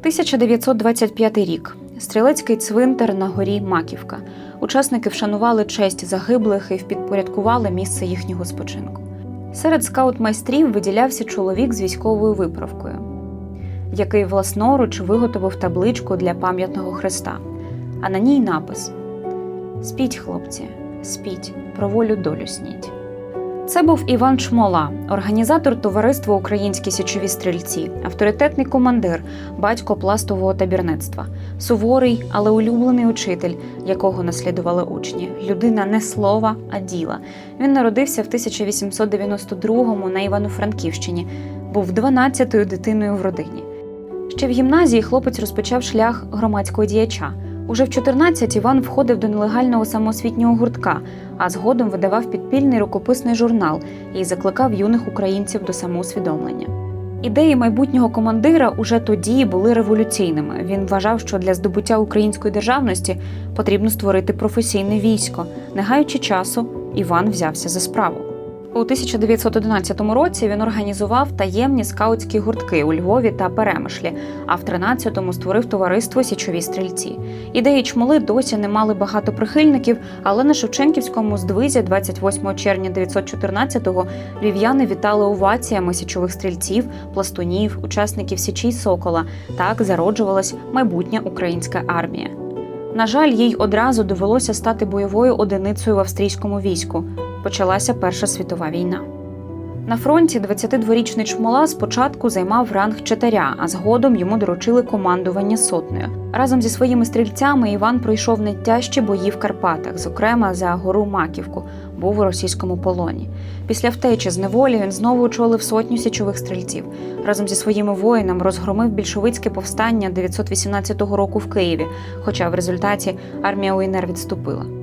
1925 рік. Стрілецький цвинтар на горі Маківка. Учасники вшанували честь загиблих і впідпорядкували місце їхнього спочинку. Серед скаут-майстрів виділявся чоловік з військовою виправкою, який власноруч виготовив табличку для пам'ятного хреста. А на ній напис: Спіть, хлопці, спіть, про волю долю сніть. Це був Іван Чмола, організатор товариства Українські січові стрільці, авторитетний командир, батько пластового табірництва, суворий, але улюблений учитель, якого наслідували учні. Людина не слова, а діла. Він народився в 1892-му на Івано-Франківщині, був 12-ю дитиною в родині. Ще в гімназії хлопець розпочав шлях громадського діяча. Уже в 14 Іван входив до нелегального самоосвітнього гуртка, а згодом видавав підпільний рукописний журнал і закликав юних українців до самоусвідомлення. Ідеї майбутнього командира уже тоді були революційними. Він вважав, що для здобуття української державності потрібно створити професійне військо. Не гаючи часу, Іван взявся за справу. У 1911 році він організував таємні скаутські гуртки у Львові та Перемишлі, а в 13-му створив товариство Січові стрільці. Ідеї чмоли досі не мали багато прихильників, але на Шевченківському здвизі 28 червня 914-го львів'яни вітали оваціями січових стрільців, пластунів, учасників Січі Сокола. Так зароджувалась майбутня українська армія. На жаль, їй одразу довелося стати бойовою одиницею в австрійському війську. Почалася Перша світова війна. На фронті 22-річний чмола спочатку займав ранг читаря, а згодом йому доручили командування сотнею. Разом зі своїми стрільцями Іван пройшов найтяжчі бої в Карпатах, зокрема за гору Маківку, був у російському полоні. Після втечі з неволі він знову очолив сотню січових стрільців. Разом зі своїми воїнами розгромив більшовицьке повстання 918 року в Києві, хоча в результаті армія УНР відступила.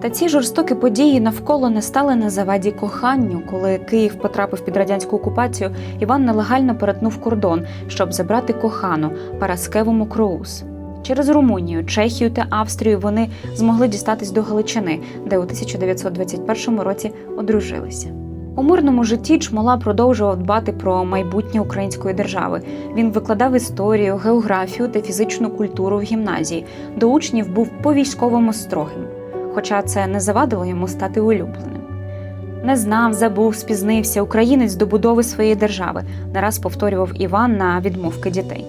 Та ці жорстокі події навколо не стали на заваді коханню. Коли Київ потрапив під радянську окупацію, Іван нелегально перетнув кордон, щоб забрати кохану Параскеву Мокроус. Через Румунію, Чехію та Австрію вони змогли дістатись до Галичини, де у 1921 році одружилися. У мирному житті Чмола продовжував дбати про майбутнє української держави. Він викладав історію, географію та фізичну культуру в гімназії. До учнів був по-військовому строгим хоча це не завадило йому стати улюбленим. Не знав, забув, спізнився українець до будови своєї держави, не раз повторював Іван на відмовки дітей.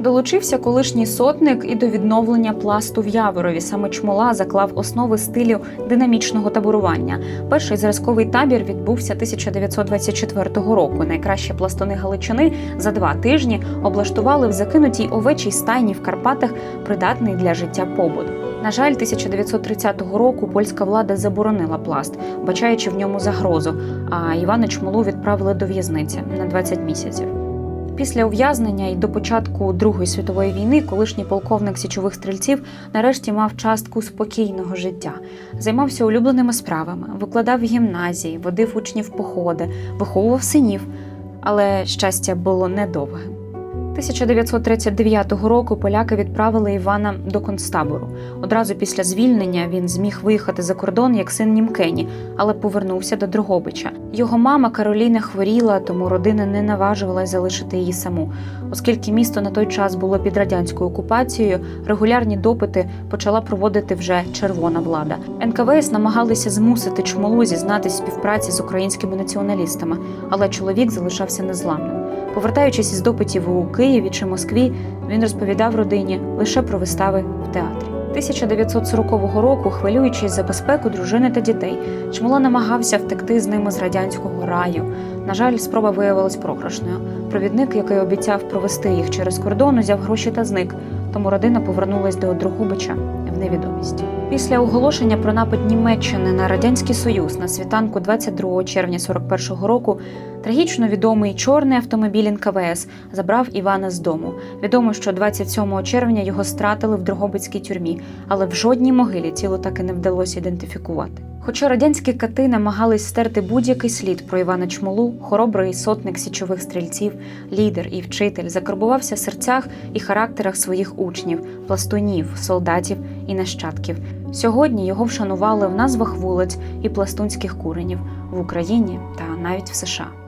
Долучився колишній сотник і до відновлення пласту в Яворові. Саме чмола заклав основи стилю динамічного таборування. Перший зразковий табір відбувся 1924 року. Найкращі пластуни Галичини за два тижні облаштували в закинутій овечій стайні в Карпатах придатний для життя побут. На жаль, 1930 року польська влада заборонила пласт, бачаючи в ньому загрозу. А Івана Чмолу відправили до в'язниці на 20 місяців. Після ув'язнення і до початку Другої світової війни колишній полковник січових стрільців нарешті мав частку спокійного життя, займався улюбленими справами, викладав гімназії, водив учнів походи, виховував синів. Але щастя було недовгим. 1939 року поляки відправили Івана до концтабору. Одразу після звільнення він зміг виїхати за кордон як син Німкені, але повернувся до Дрогобича. Його мама Кароліна хворіла, тому родина не наважувалась залишити її саму. Оскільки місто на той час було під радянською окупацією, регулярні допити почала проводити вже червона влада. НКВС намагалися змусити чмолу зізнатись співпраці з українськими націоналістами, але чоловік залишався незламним. Повертаючись із допитів у Києві чи Москві, він розповідав родині лише про вистави в театрі. 1940 року, хвилюючись за безпеку дружини та дітей, Чмола намагався втекти з ними з радянського раю. На жаль, спроба виявилась програшною. Провідник, який обіцяв провести їх через кордон, узяв гроші та зник. Тому родина повернулась до Дрогобича в невідомість. Після оголошення про напад Німеччини на радянський союз на світанку 22 червня 41-го року трагічно відомий чорний автомобіль НКВС забрав Івана з дому. Відомо, що 27 червня його стратили в Дрогобицькій тюрмі, але в жодній могилі тіло так і не вдалося ідентифікувати. Хоча радянські кати намагались стерти будь-який слід про Івана Чмолу, хоробрий сотник січових стрільців, лідер і вчитель закарбувався в серцях і характерах своїх учнів, пластунів, солдатів і нащадків. Сьогодні його вшанували в назвах вулиць і пластунських куренів в Україні та навіть в США.